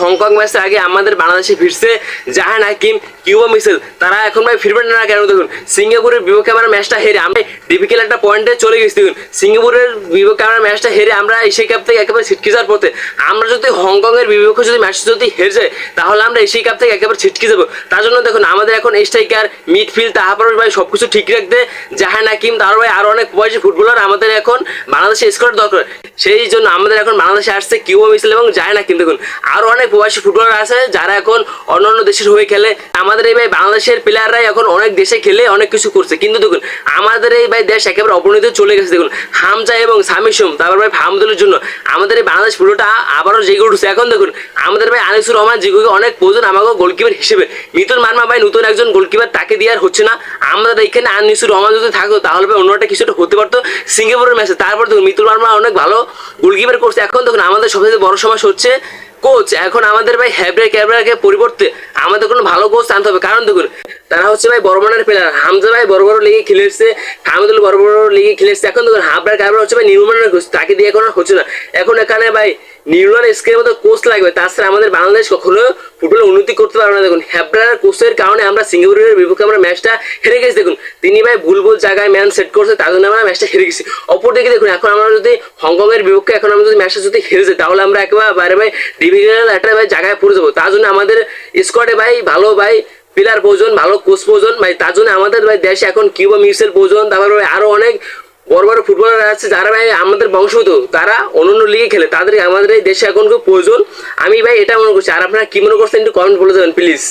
Hong Kong ম্যাচের আগে আমাদের বাংলাদেশে ফিরছে জাহান হাকিম, কিউবা মিসেল। তারা এখন ভাই ফিরবেন না কেন দেখুন? সিঙ্গাপুরের বিপক্ষে আমরা ম্যাচটা হেরে আমরা ডিফিকাল্ট একটা পয়েন্টে চলে গেছি দেখুন। সিঙ্গাপুরের বিপক্ষে আমরা ম্যাচটা হেরে আমরা এশিয়া কাপ থেকে একেবারে ছিটকে যাওয়ার পথে। আমরা যদি হংকং এর বিপক্ষে যদি ম্যাচ যদি হেরে যায় তাহলে আমরা এশিয়া কাপ থেকে একেবারে ছিটকে যাব। তার জন্য দেখুন, আমাদের এখন স্ট্রাইকার মিডফিল্ড তারপর ভাই সবকিছু ঠিক রাখতে জাহান হাকিম তারপর ভাই আরও অনেক প্রবাসী ফুটবলার আমাদের এখন বাংলাদেশে স্কোয়াড দরকার। সেই জন্য আমাদের এখন বাংলাদেশে আসছে কিউবা মিসেল এবং জাহান হাকিম। দেখুন, আরও অনেক প্রবাসী ফুটবলার আছে, যারা এখন অন্যান্য দেশের হয়ে খেলে। আমাদের এই ভাই বাংলাদেশের প্লেয়াররাই এখন অনেক দেশে খেলে অনেক কিছু করছে। কিন্তু দেখুন, আমাদের এই ভাই দেশ একেবারে অবনতি চলে গেছে। দেখুন, হামজা এবং সামিসুম তারপর ভাই ফাহমদুলের জন্য আমাদের এই বাংলাদেশ ফুটবলটা আবারও জেগে উঠছে। এখন দেখুন, আমাদের ভাই আনিসুর রহমান জিগুকে অনেক প্রয়োজন আমাকে গোলকিপার হিসেবে। মিতুল মার্মা ভাই নতুন একজন গোলকিপার তাকে দিয়ে আর হচ্ছে না। আমাদের এখানে আনিসুর রহমান যদি থাকতো, তাহলে ভাই অন্যটা কিছুটা হতে পারতো সিঙ্গাপুরের ম্যাচে তারপর দেখুন, মিতুল মার্মা অনেক ভালো গোলকিপার করছে। এখন দেখুন, আমাদের সবচেয়ে বড় সমস্যা হচ্ছে কোচ এখন আমাদের ভাই হ্যাব্রে ক্যাবরাকে পরিবর্তে আমাদের কোনো ভালো কোচ আনতে হবে। কারণ দেখুন, তারা হচ্ছে ভাই বড় মানের প্লেয়ার হামজা ভাই বড় বড় লিগে খেলে খেলেছে, হামিদুল বড় বড় লিগে খেলে খেলেছে। এখন দেখুন হাবরা ক্যাবরা হচ্ছে ভাই নির্মাণের কোচ তাকে দিয়ে এখন হচ্ছে না। এখন এখানে ভাই নির্মাণ স্কেলের মতো কোচ লাগবে। তাছাড়া আমাদের বাংলাদেশ কখনো ফুটবলে উন্নতি করতে পারবে না। দেখুন হ্যাব্রার কোচের কারণে আমরা সিঙ্গাপুরের বিপক্ষে আমরা ম্যাচটা হেরে গেছি। দেখুন, তিনি ভাই ভুল ভুল জায়গায় ম্যান সেট করছে, তার জন্য আমরা ম্যাচটা হেরে গেছি। অপর অপরদিকে দেখুন, এখন আমরা যদি হংকংয়ের বিপক্ষে এখন আমরা যদি ম্যাচটা যদি হেরে যাই, তাহলে আমরা একেবারে ভাই ডিভিশনাল একটা ভাই জায়গায় পড়ে যাব। তার জন্য আমাদের স্কোয়াডে ভাই ভালো ভাই প্লেয়ার প্রয়োজন, ভালো কোচ প্রয়োজন। ভাই, তার জন্য আমাদের ভাই দেশে এখন কিউবা মিউসেল প্রয়োজন। তারপরে ভাই আরও অনেক বড় বড় ফুটবলার আছে, যারা ভাই আমাদের বংশগত তারা অন্যান্য লিগে খেলে। তাদের আমাদের এই দেশে এখন খুব প্রয়োজন। আমি ভাই এটা মনে করছি। আর আপনারা কি মনে করছেন একটু কমেন্ট বলে দেবেন প্লিজ